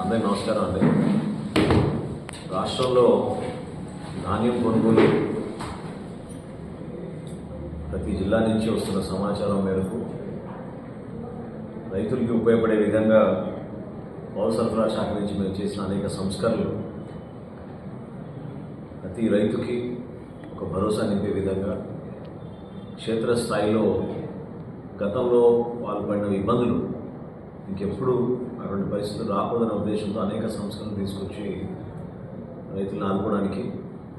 అందరికీ నమస్కారం అండి. రాష్ట్రంలో ధాన్యం కొనుగోలు ప్రతి జిల్లా నుంచి వస్తున్న సమాచారం మేరకు రైతులకి ఉపయోగపడే విధంగా పౌర సరఫరా శాఖ నుంచి మేము చేసిన అనేక సంస్కరణలు ప్రతి రైతుకి ఒక భరోసా నింపే విధంగా క్షేత్రస్థాయిలో గతంలో వాళ్ళు పడిన ఇబ్బందులు ఇంకెప్పుడు అటువంటి పరిస్థితులు రాకూడదనే ఉద్దేశంతో అనేక సంస్కరణలు తీసుకొచ్చి రైతులను ఆదుకోవడానికి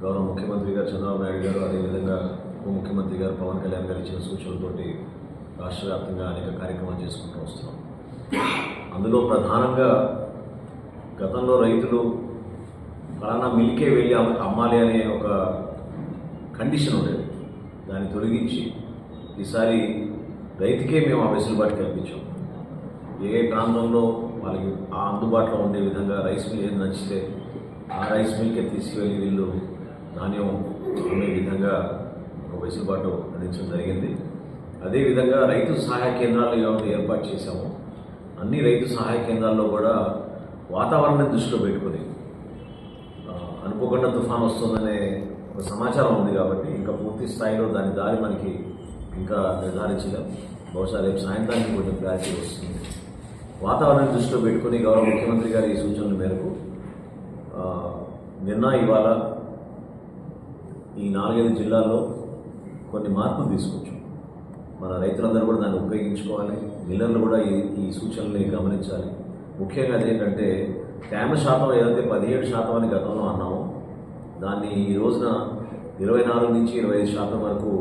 గౌరవ ముఖ్యమంత్రి గారు చంద్రబాబు నాయుడు గారు అదేవిధంగా ఉప ముఖ్యమంత్రి గారు పవన్ కళ్యాణ్ గారు ఇచ్చిన సూచనలతోటి రాష్ట్ర వ్యాప్తంగా అనేక కార్యక్రమాలు చేసుకుంటూ వస్తున్నాం. అందులో ప్రధానంగా గతంలో రైతులు ఫలానా మిల్కే వెళ్ళి అమ్మాలి అనే ఒక కండిషన్ ఉండేది. దాన్ని తొలగించి ఈసారి రైతుకే మేము ఆ వెసులుబాటు కల్పించాం. ఏ ప్రాంతంలో వాళ్ళకి ఆ అందుబాటులో ఉండే విధంగా రైస్ మిల్ ఏది నచ్చితే ఆ రైస్ మిల్కే తీసుకువెళ్ళి వీళ్ళు నాణ్యం అనే విధంగా ఒక వెసులుబాటు అందించడం జరిగింది. అదేవిధంగా రైతు సహాయ కేంద్రాలు ఏమైతే ఏర్పాటు చేశాము. అన్ని రైతు సహాయ కేంద్రాల్లో కూడా వాతావరణాన్ని దృష్టిలో పెట్టుకుని అనుకోకుండా తుఫాన్ వస్తుందనే ఒక సమాచారం ఉంది కాబట్టి ఇంకా పూర్తి స్థాయిలో దాని దారి మనకి ఇంకా నిర్ధారించలేం బహుశా రేపు సాయంత్రానికి కొంచెం క్లారిటీ వస్తుంది. వాతావరణం దృష్టిలో పెట్టుకుని గౌరవ ముఖ్యమంత్రి గారి ఈ సూచనల మేరకు నిన్న ఇవాళ ఈ నాలుగైదు జిల్లాల్లో కొన్ని మార్పులు తీసుకొచ్చాం. మన రైతులందరూ కూడా దాన్ని ఉపయోగించుకోవాలి. మిల్లర్లు కూడా ఈ ఈ సూచనల్ని గమనించాలి. ముఖ్యంగా అదేంటంటే తేమ శాతం ఏదైతే పదిహేడు శాతం అని గతంలో అన్నామో దాన్ని ఈ రోజున ఇరవై నాలుగు నుంచి ఇరవై ఐదు శాతం వరకు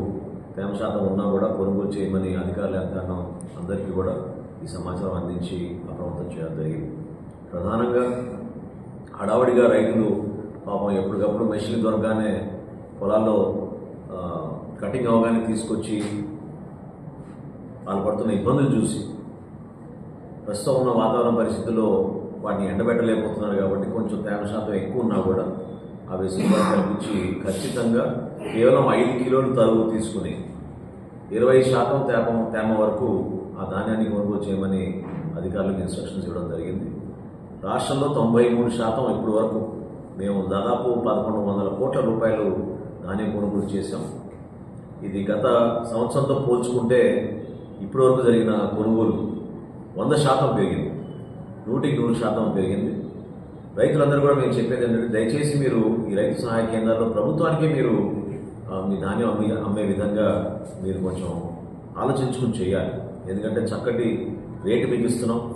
తేమ శాతం ఉన్నా కూడా కొనుగోలు చేయమని అధికారులు యంత్రాంగం అందరికీ కూడా ఈ సమాచారం అందించి అప్రమత్తం చేయడం జరిగింది. ప్రధానంగా హడావుడిగా రైతులు పాపం ఎప్పటికప్పుడు మెషిన్ దొరకగానే పొలాల్లో కటింగ్ అవగానే తీసుకొచ్చి వాళ్ళు పడుతున్న ఇబ్బందులు చూసి ప్రస్తుతం ఉన్న వాతావరణ పరిస్థితుల్లో వాటిని ఎండబెట్టలేకపోతున్నారు కాబట్టి కొంచెం తేమ శాతం ఎక్కువ ఉన్నా కూడా ఆ వెసులుబాటు కల్పించి ఖచ్చితంగా కేవలం ఐదు కిలోలు తరువు తీసుకుని ఇరవై శాతం తేమ తేమ వరకు ఆ ధాన్యాన్ని కొనుగోలు చేయమని అధికారులకు ఇన్స్ట్రక్షన్స్ ఇవ్వడం జరిగింది. రాష్ట్రంలో తొంభై మూడు శాతం ఇప్పటి వరకు మేము దాదాపు పదకొండు వందల కోట్ల రూపాయలు ధాన్యం కొనుగోలు చేశాం. ఇది గత సంవత్సరంతో పోల్చుకుంటే ఇప్పటి వరకు జరిగిన కొనుగోలు వంద శాతం పెరిగింది. నూటికి నూరు శాతం పెరిగింది. రైతులందరూ కూడా మేము చెప్పేది ఏంటంటే దయచేసి మీరు ఈ రైతు సహాయ కేంద్రాల్లో ప్రభుత్వానికే మీరు మీ ధాన్యం అమ్మే అమ్మే విధంగా మీరు కొంచెం ఆలోచించుకుని చేయాలి. ఎందుకంటే చక్కటి రేటు మీకు ఇస్తున్నాం.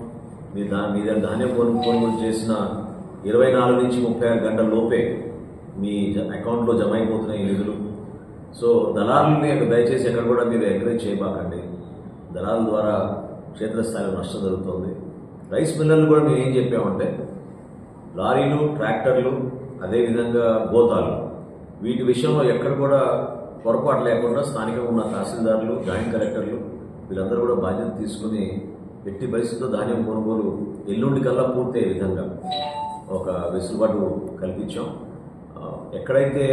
మీ దా మీ దగ్గర ధాన్యం కొనుగోలు చేసిన ఇరవై నాలుగు నుంచి ముప్పై ఆరు గంటల లోపే మీ జ- అకౌంట్లో జమ అయిపోతున్నాయి ఈ నిధులు. సో దళారులని దయచేసి ఎక్కడ కూడా మీరు ఎంకరేజ్ చేయబాకండి. దళారుల ద్వారా క్షేత్రస్థాయిలో నష్టం జరుగుతుంది. రైస్ మిల్లర్లు కూడా మేము ఏం చెప్పామంటే లారీలు ట్రాక్టర్లు అదేవిధంగా గోతాలు వీటి విషయంలో ఎక్కడ కూడా పొరపాటు లేకుండా స్థానికంగా ఉన్న తహసీల్దారులు జాయింట్ కలెక్టర్లు వీళ్ళందరూ కూడా బాధ్యత తీసుకుని ఎట్టి పరిస్థితుల్లో ధాన్యం కొనుగోలు ఎల్లుండి కల్లా పూర్తయ్యే విధంగా ఒక వెసులుబాటు కల్పించాం. ఎక్కడైతే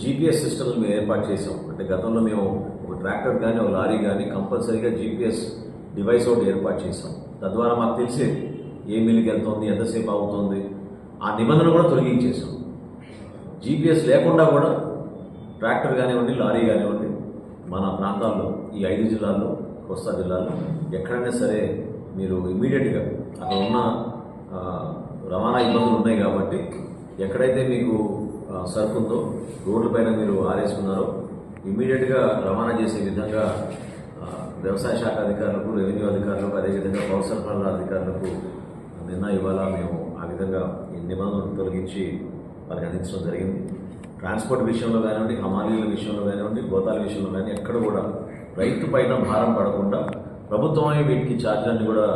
జీపీఎస్ సిస్టమ్లు మేము ఏర్పాటు చేసాం అంటే గతంలో మేము ఒక ట్రాక్టర్ కానీ ఒక లారీ కానీ కంపల్సరీగా జీపీఎస్ డివైస్ ఒకటి ఏర్పాటు చేసాం తద్వారా మాకు తెలిసేది ఏ మిల్కి వెళ్తుంది ఎంతసేపు అవుతుంది ఆ నిబంధన కూడా తొలగించేసాం జీపీఎస్ లేకుండా కూడా ట్రాక్టర్ కానివ్వండి లారీ కానివ్వండి మన ప్రాంతాల్లో ఈ ఐదు జిల్లాల్లో కోస్తా జిల్లాలో ఎక్కడైనా సరే మీరు ఇమీడియట్గా అక్కడ ఉన్న రవాణా ఇబ్బందులు ఉన్నాయి కాబట్టి ఎక్కడైతే మీకు సరుకుందో రోడ్లపైన మీరు ఆరేసుకున్నారో ఇమీడియట్గా రవాణా చేసే విధంగా వ్యవసాయ శాఖ అధికారులకు రెవెన్యూ అధికారులకు అదేవిధంగా పౌర సరఫరాల అధికారులకు నిన్న ఇవాళ మేము ఆ విధంగా ఈ నిబంధనలు తొలగించి వారికి అందించడం జరిగింది. ట్రాన్స్పోర్ట్ విషయంలో కానివ్వండి హమాలీల విషయంలో కానివ్వండి గోతాల విషయంలో కానీ ఎక్కడ కూడా రైతు పైన భారం పడకుండా ప్రభుత్వమే వీటికి ఛార్జీలన్నీ కూడా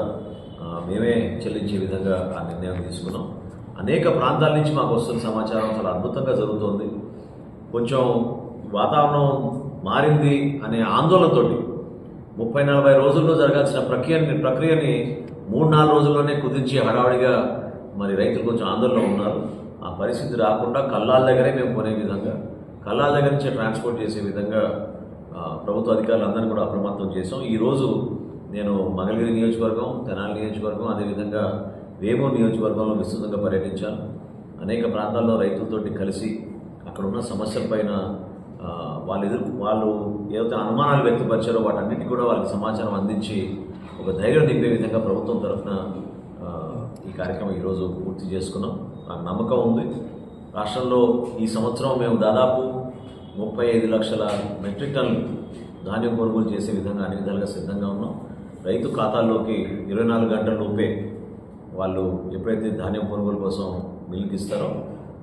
మేమే చెల్లించే విధంగా ఆ నిర్ణయం తీసుకున్నాం. అనేక ప్రాంతాల నుంచి మాకు వస్తున్న సమాచారం చాలా అద్భుతంగా జరుగుతోంది. కొంచెం వాతావరణం మారింది అనే ఆందోళనతోటి ముప్పై నలభై రోజుల్లో జరగాల్సిన ప్రక్రియని ప్రక్రియని మూడు నాలుగు రోజుల్లోనే కుదించి హడావిడిగా మరి రైతులు కొంచెం ఆందోళన ఉన్నారు. ఆ పరిస్థితి రాకుండా కల్లాల దగ్గరే మేము కొనే విధంగా కల్లాల దగ్గర నుంచే ట్రాన్స్పోర్ట్ చేసే విధంగా ప్రభుత్వ అధికారులందరినీ కూడా అప్రమత్తం చేసాం ఈరోజు నేను మంగళగిరి నియోజకవర్గం తెనాలి నియోజకవర్గం అదేవిధంగా వేమూరు నియోజకవర్గంలో విస్తృతంగా పర్యటించాను. అనేక ప్రాంతాల్లో రైతులతోటి కలిసి అక్కడ ఉన్న సమస్యలపైన వాళ్ళు ఎదురు వాళ్ళు ఏదైతే అనుమానాలు వ్యక్తపరిచారో వాటన్నిటి కూడా వాళ్ళకి సమాచారం అందించి ఒక ధైర్యం నింపే విధంగా ప్రభుత్వం తరఫున ఈ కార్యక్రమం ఈరోజు పూర్తి చేసుకున్నాం. నాకు నమ్మకం ఉంది. రాష్ట్రంలో ఈ సంవత్సరం మేము దాదాపు ముప్పై ఐదు లక్షల మెట్రిక్ టన్లు ధాన్యం కొనుగోలు చేసే విధంగా అన్ని విధాలుగా సిద్ధంగా ఉన్నాం. రైతు ఖాతాల్లోకి ఇరవై నాలుగు గంటల లోపే వాళ్ళు ఎప్పుడైతే ధాన్యం కొనుగోలు కోసం మిల్లుకి ఇస్తారో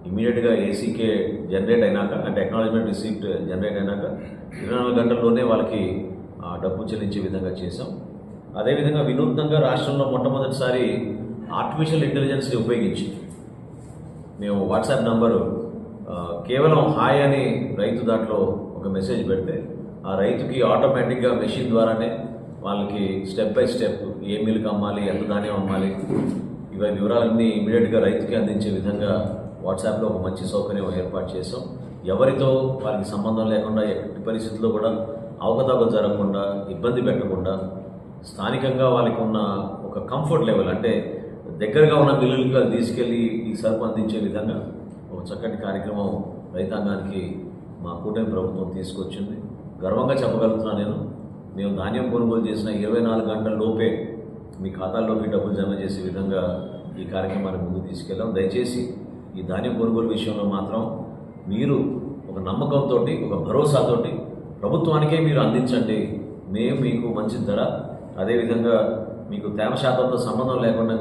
ఇమీడియట్గా ఏసీకే జనరేట్ అయినాక అంటే టెక్నాలజీ రిసీప్ట్ జనరేట్ అయినాక ఇరవై నాలుగు గంటల్లోనే వాళ్ళకి డబ్బు చెల్లించే విధంగా చేసాం అదేవిధంగా వినూత్నంగా రాష్ట్రంలో మొట్టమొదటిసారి ఆర్టిఫిషియల్ ఇంటెలిజెన్స్ని ఉపయోగించి మేము వాట్సాప్ నంబరు కేవలం హాయ్ అని రైతు దాంట్లో ఒక మెసేజ్ పెడితే ఆ రైతుకి ఆటోమేటిక్గా మెషిన్ ద్వారానే వాళ్ళకి స్టెప్ బై స్టెప్ ఏ మిల్క్ అమ్మాలి ఎంత ధాన్యం అమ్మాలి ఇవి వివరాలన్నీ ఇమీడియట్గా రైతుకి అందించే విధంగా వాట్సాప్లో ఒక మంచి సౌకర్యం ఏర్పాటు చేసాం ఎవరితో వారికి సంబంధం లేకుండా ఎట్టి పరిస్థితుల్లో కూడా అవకతవకలు జరగకుండా ఇబ్బంది పెట్టకుండా స్థానికంగా వాళ్ళకి ఉన్న ఒక కంఫర్ట్ లెవెల్ అంటే దగ్గరగా ఉన్న మిల్లులకి తీసుకెళ్ళి ఈ సరుకు అందించే విధంగా ఒక చక్కటి కార్యక్రమం రైతాంగానికి మా కూటమి ప్రభుత్వం తీసుకొచ్చింది. గర్వంగా చెప్పగలుగుతున్నాను నేను. మేము ధాన్యం కొనుగోలు చేసిన ఇరవై నాలుగు గంటల లోపే మీ ఖాతాల్లోకి డబ్బులు జమ చేసే విధంగా ఈ కార్యక్రమాన్ని ముందుకు తీసుకెళ్ళాం. దయచేసి ఈ ధాన్యం కొనుగోలు విషయంలో మాత్రం మీరు ఒక నమ్మకంతో ఒక భరోసాతోటి ప్రభుత్వానికే మీరు అందించండి. మేము మీకు మంచి ధర. అదేవిధంగా మీకు తేమ శాతంతో సంబంధం లేకుండా